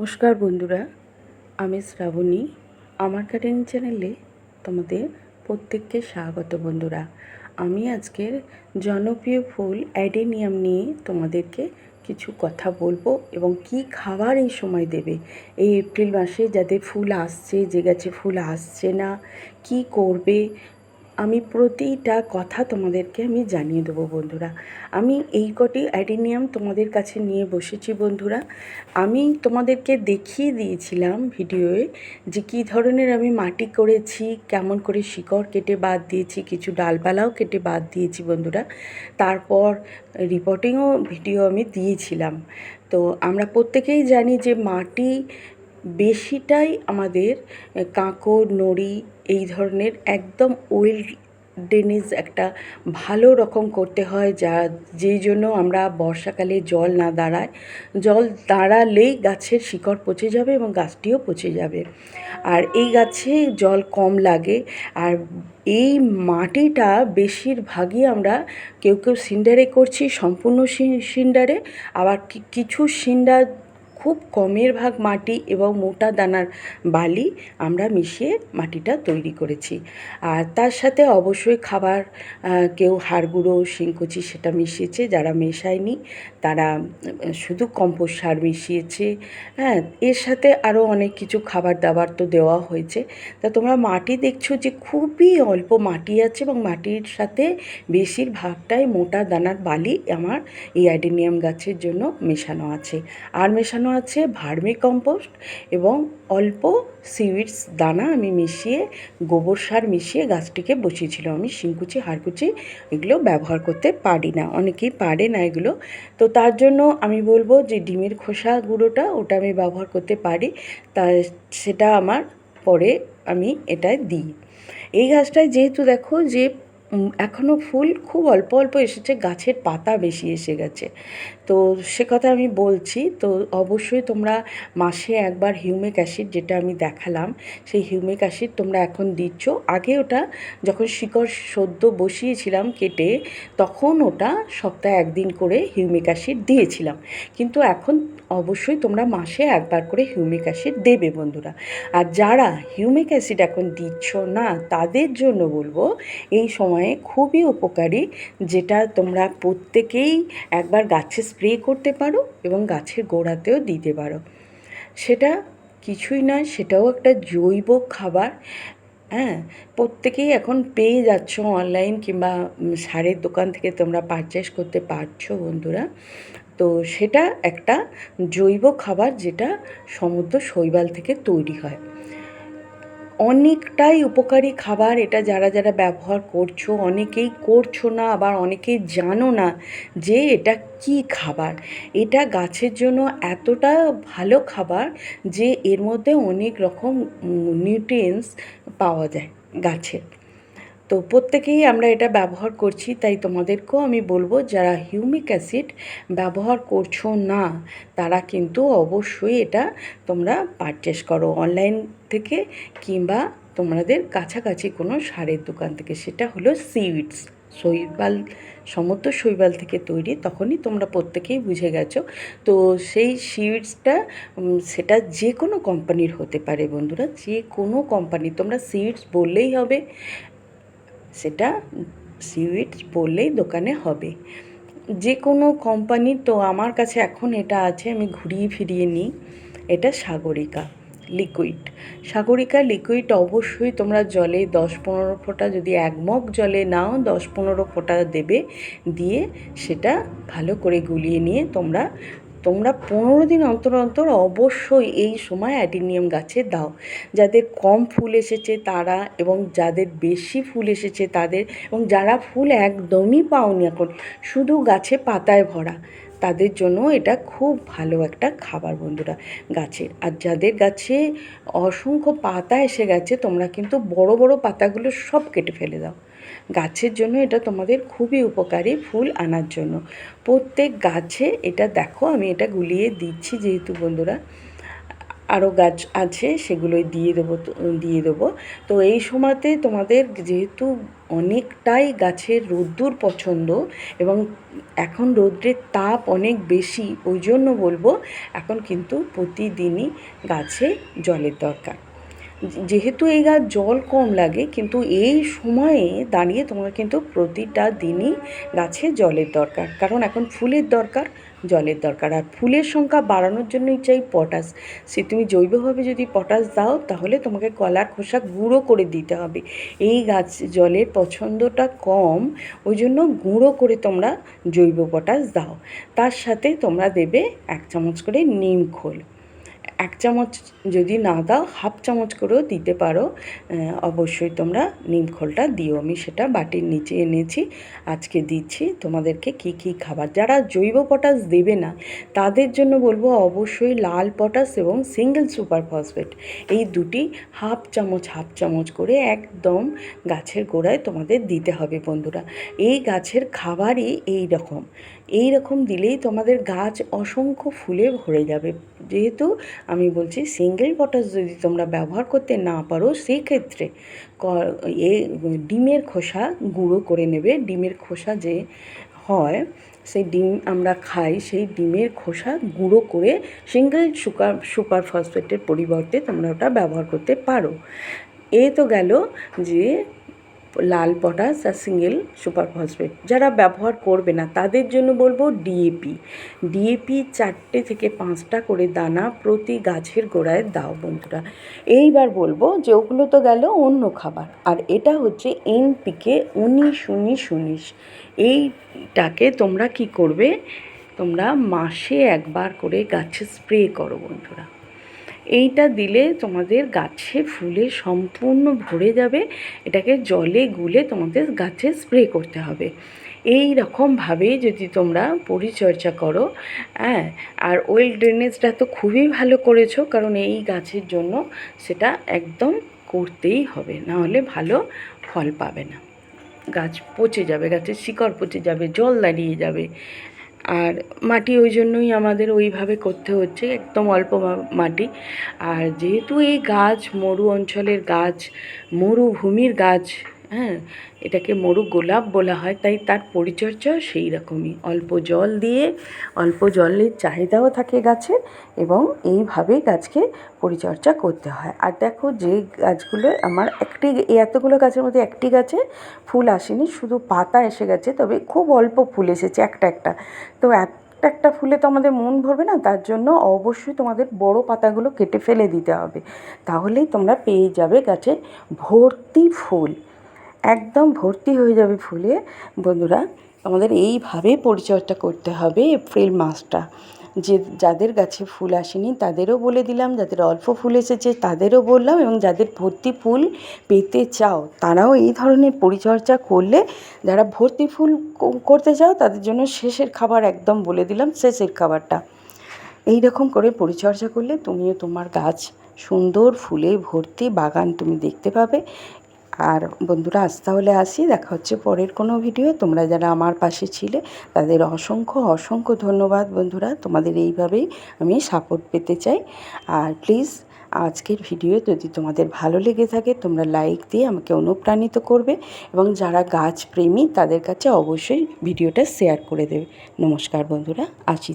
নমস্কার বন্ধুরা, আমি শ্রাবণী। আমার গার্ডেন চ্যানেলে তোমাদের প্রত্যেককে স্বাগত বন্ধুরা। আমি আজকের জনপ্রিয় ফুল অ্যাডেনিয়াম নিয়ে তোমাদেরকে কিছু কথা বলব এবং কি খাবার এই সময় দেবে। এই এপ্রিল মাসে যাদের ফুল আসছে, যে গাছে ফুল আসছে না, কি করবে প্রতিটা কথা তোমাদেরকে আমি জানিয়ে দেবো বন্ধুরা। আমি এই কটি অ্যাডিনিয়াম তোমাদের কাছে নিয়ে বসেছি বন্ধুরা। আমি তোমাদেরকে দেখিয়ে দিয়েছিলাম ভিডিওয়ে যে কী ধরনের আমি মাটি করেছি, কেমন করে শিকড় কেটে বাদ দিয়েছি, কিছু ডালপালাও কেটে বাদ দিয়েছি বন্ধুরা। তারপর রিপোর্টিংও ভিডিও আমি দিয়েছিলাম। তো আমরা প্রত্যেকেই জানি যে মাটি বেশিটাই আমাদের কাঁকর নড়ি এই ধরনের একদম ওয়েল ড্রেনেজ একটা ভালো রকম করতে হয় যা, যেই জন্য আমরা বর্ষাকালে জল না দাঁড়ায়। জল দাঁড়ালেই গাছের শিকড় পচে যাবে এবং গাছটিও পচে যাবে। আর এই গাছে জল কম লাগে। আর এই মাটিটা বেশিরভাগই আমরা কেউ কেউ সিন্ডারে করছি, সম্পূর্ণ সিন্ডারে। আবার কিছু সিন্ডার খুব কমের ভাগ মাটি এবং মোটা দানার বালি আমরা মিশিয়ে মাটিটা তৈরি করেছি। আর তার সাথে অবশ্যই খাবার কেউ হাড় গুঁড়ো শিংকুচি সেটা মিশিয়েছে, যারা মেশায়নি তারা শুধু কম্পোস্ট সার মিশিয়েছে। হ্যাঁ এর সাথে আরও অনেক কিছু খাবার দাবার তো দেওয়া হয়েছে। তা তোমরা মাটি দেখছ যে খুবই অল্প মাটি আছে এবং মাটির সাথে বেশিরভাগটাই মোটা দানার বালি আমার এই অ্যাডিনিয়াম গাছের জন্য মেশানো আছে। আর মেশানো আছে ভার্মি কম্পোস্ট এবং অল্প সিউইডস দানা আমি মিশিয়ে, গোবর সার মিশিয়ে গাছটিকে বসিয়েছিল। আমি শিংকুচি, হাড়কুচি এগুলো ব্যবহার করতে পারি না, অনেকেই পারে না এগুলো। তো তার জন্য আমি বলব যে ডিমের খোসা গুঁড়োটা ওটা আমি ব্যবহার করতে পারি, তা সেটা আমার পরে আমি এটায় দিই। এই গাছটায় যেহেতু দেখো যে এখনও ফুল খুব অল্প অল্প এসেছে, গাছের পাতা বেশি এসে গেছে। তো সে কথা আমি বলছি, তো অবশ্যই তোমরা মাসে একবার হিউমিক অ্যাসিড যেটা আমি দেখালাম, সেই হিউমিক অ্যাসিড তোমরা এখন দিচ্ছ। আগে ওটা যখন শিকড় সদ্য বসিয়েছিলাম কেটে, তখন ওটা সপ্তাহে একদিন করে হিউমিক অ্যাসিড দিয়েছিলাম। কিন্তু এখন অবশ্যই তোমরা মাসে একবার করে হিউমিক অ্যাসিড দেবে বন্ধুরা। আর যারা হিউমিক অ্যাসিড এখন দিচ্ছ না, তাদের জন্য বলব, এই সময়ে খুবই উপকারী, যেটা তোমরা প্রত্যেকেই একবার গাছে স্প্রে করতে পারো এবং গাছের গোড়াতেও দিতে পারো। সেটা কিছুই নয়, সেটাও একটা জৈব খাবার। হ্যাঁ প্রত্যেকেই এখন পেয়ে যাচ্ছ অনলাইন কিংবা সারের দোকান থেকে তোমরা পারচেস করতে পারছ বন্ধুরা। তো সেটা একটা জৈব খাবার যেটা সমুদ্র শৈবাল থেকে তৈরি হয়। অনেকটাই উপকারী খাবার এটা যারা যারা ব্যবহার করছ, অনেকেই করছ না, আবার অনেকেই জানো না যে এটা কি খাবার। এটা গাছের জন্য এতটা ভালো খাবার যে এর মধ্যে অনেক রকম নিউট্রিয়েন্টস পাওয়া যায় গাছের। তো প্রত্যেকেই আমরা এটা ব্যবহার করছি, তাই তোমাদেরকেও আমি বলব যারা হিউমিক অ্যাসিড ব্যবহার করছ না, তারা কিন্তু অবশ্যই এটা তোমরা পারচেস করো অনলাইন থেকে কিংবা তোমাদের কাছাকাছি কোনো সারের দোকান থেকে। সেটা হলো সিউইডস শৈবাল সমুদ্র শৈবাল থেকে তৈরি, তখনই তোমরা প্রত্যেকেই বুঝে গেছো। তো সেই সিডসটা সেটা যে কোনো কোম্পানির হতে পারে বন্ধুরা যে কোনো কোম্পানি তোমরা সিডস বললেই হবে। সেটা সিউইডস বললেই দোকানে হবে। যে কোনো কোম্পানি তো আমার কাছে এখন এটা আছে, আমি ঘুরিয়ে ফিরিয়ে নিই। এটা সাগরিকা লিকুইড। সাগরিকা লিকুইড অবশ্যই তোমরা জলে দশ পনেরো ফোঁটা যদি এক মগ জলে নাও, দশ পনেরো ফোঁটা দেবে, দিয়ে সেটা ভালো করে গুলিয়ে নিয়ে তোমরা তোমরা পনেরো দিন অন্তর অন্তর অবশ্যই এই সময় অ্যাডিনিয়াম গাছে দাও। যাদের কম ফুল এসেছে তারা এবং যাদের বেশি ফুল এসেছে তাদের এবং যারা ফুল একদমই পাওনি এখন, শুধু গাছে পাতায় ভরা। তাদের জন্য এটা খুব ভালো একটা খাবার বন্ধুরা গাছের আর যাদের গাছে অসংখ্য পাতা এসে গেছে, তোমরা কিন্তু বড় বড় পাতাগুলো সব কেটে ফেলে দাও। গাছের জন্য এটা তোমাদের খুবই উপকারী ফুল আনার জন্য। প্রত্যেক গাছে এটা দেখো, আমি এটা গুলিয়ে দিচ্ছি যেহেতু বন্ধুরা। আরও গাছ আছে, সেগুলোই দিয়ে দেবো দিয়ে দেবো। তো এই সময়তে তোমাদের যেহেতু অনেকটাই গাছের রোদ্দুর পছন্দ এবং এখন রৌদ্রের তাপ অনেক বেশি, ওই জন্য বলব এখন কিন্তু প্রতিদিনই গাছে জলের দরকার। যেহেতু এই গাছ জল কম লাগে, কিন্তু এই সময়ে দাঁড়িয়ে তোমার কিন্তু প্রতিটা দিনই গাছে জলের দরকার। কারণ এখন ফুলের দরকার, জলের দরকার। আর ফুলের সংখ্যা বাড়ানোর জন্যই চাই পটাশ। সে তুমি জৈবভাবে যদি পটাশ দাও, তাহলে তোমাকে কলার খোসা গুঁড়ো করে দিতে হবে। এই গাছ জলের পছন্দটা কম, ওই জন্য গুঁড়ো করে তোমরা জৈব পটাশ দাও। তার সাথে তোমরা দেবে এক চামচ করে নিম খোল। এক চামচ যদি না দাও, হাফ চামচ করেও দিতে পারো। অবশ্যই তোমরা নিম খোলটা দিও। আমি সেটা বাটির নিচে এনেছি। আজকে দিচ্ছি। তোমাদেরকে কি কি খাবার? যারা জৈব পটাশ দেবে না, তাদের জন্য বলব অবশ্যই লাল পটাশ এবং সিঙ্গেল সুপার ফসফেট। এই দুটি হাফ চামচ হাফ চামচ করে একদম গাছের গোড়ায় তোমাদের দিতে হবে বন্ধুরা। এই গাছের খাবারই এই রকম এই রকম দিলেই তোমাদের গাছ অসংখ্য ফুলে ভরে যাবে। যেহেতু আমি বলছি সিঙ্গেল পটাশ যদি তোমরা ব্যবহার করতে না পারো, সেক্ষেত্রে এ, ডিমের খোসা গুঁড়ো করে নেবে। ডিমের খোসা যে হয়, সেই ডিম আমরা খাই, সেই ডিমের খোসা গুঁড়ো করে সিঙ্গেল সুপার সুপার ফসফেটের পরিবর্তে তোমরা ওটা ব্যবহার করতে পারো। এ তো গেল যে লাল পটাশ আর সিঙ্গেল সুপার ফসফেট। যারা ব্যবহার করবে না, তাদের জন্য বলব ডিএপি ডিএপি চারটে থেকে পাঁচটা করে দানা প্রতি গাছের গোড়ায় দাও বন্ধুরা। এইবার বলব যে ওগুলো তো গেল অন্য খাবার, আর এটা হচ্ছে এনপিকে উনিশ উনিশ উনিশ। এইটাকে তোমরা কি করবে? তোমরা মাসে একবার করে গাছে স্প্রে করো বন্ধুরা। এইটা দিলে তোমাদের গাছে ফুলে সম্পূর্ণ ভরে যাবে, এটাকে জলে গুলে তোমাদের গাছে স্প্রে করতে হবে। এই রকমভাবেই যদি তোমরা পরিচর্যা করো হ্যাঁ আর ওয়েল ড্রেনেজটা তো খুবই ভালো করেছ, কারণ এই গাছের জন্য সেটা একদম করতেই হবে, না হলে ভালো ফল পাবে না। গাছ পচে যাবে, গাছের শিকড় পচে যাবে, জল দাঁড়িয়ে যাবে আর মাটি ওই জন্যই আমাদের ওইভাবে করতে হচ্ছে, একদম অল্প মাটি। আর যেহেতু এই গাছ, মরু অঞ্চলের গাছ, মরুভূমির গাছ হ্যাঁ এটাকে মরু গোলাপ বলা হয়, তাই তার পরিচর্যাও সেই রকমই। অল্প জল দিয়ে, অল্প জলের চাহিদাও থাকে গাছের এবং এইভাবে গাছকে পরিচর্যা করতে হয়। আর দেখো যে গাছগুলো, আমার একটি এতগুলো গাছের মধ্যে একটি গাছে ফুল আসেনি, শুধু পাতা এসে গেছে, তবে খুব অল্প ফুল এসেছে, একটা একটা। তো একটা একটা ফুলে তো আমাদের মন ভরবে না, তার জন্য অবশ্যই তোমাদের বড় পাতাগুলো কেটে ফেলে দিতে হবে। তাহলেই তোমরা পেয়ে যাবে গাছে ভর্তি ফুল। একদম ভর্তি হয়ে যাবে ফুলে। বন্ধুরা, আমাদের এইভাবে পরিচর্যা করতে হবে এপ্রিল মাসটা। যে যাদের গাছে ফুল আসেনি, তাদেরও বলে দিলাম, যাদের অল্প ফুল এসেছে, তাদেরও বললাম এবং যাদের ভর্তি ফুল পেতে চাও, তারাও এই ধরনের পরিচর্যা করলে, যারা ভর্তি ফুল করতে চাও, তাদের জন্য শেষের খাবার একদম বলে দিলাম, শেষের খাবারটা। এই রকম করে পরিচর্যা করলে তুমিও তোমার গাছ সুন্দর ফুলে ভর্তি বাগান তুমি দেখতে পাবে। আর বন্ধুরা, আজ তাহলে আসি। দেখা হচ্ছে পরের কোনো ভিডিও তোমরা যারা আমার পাশে ছিলে, তাদের অসংখ্য অসংখ্য ধন্যবাদ বন্ধুরা। তোমাদের এইভাবেই আমি সাপোর্ট পেতে চাই। আর প্লিজ আজকের ভিডিও যদি তোমাদের ভালো লেগে থাকে, তোমরা লাইক দিয়ে আমাকে অনুপ্রাণিত করবে এবং যারা গাছ প্রেমী, তাদের কাছে অবশ্যই ভিডিওটা শেয়ার করে দেবে। নমস্কার বন্ধুরা, আসি।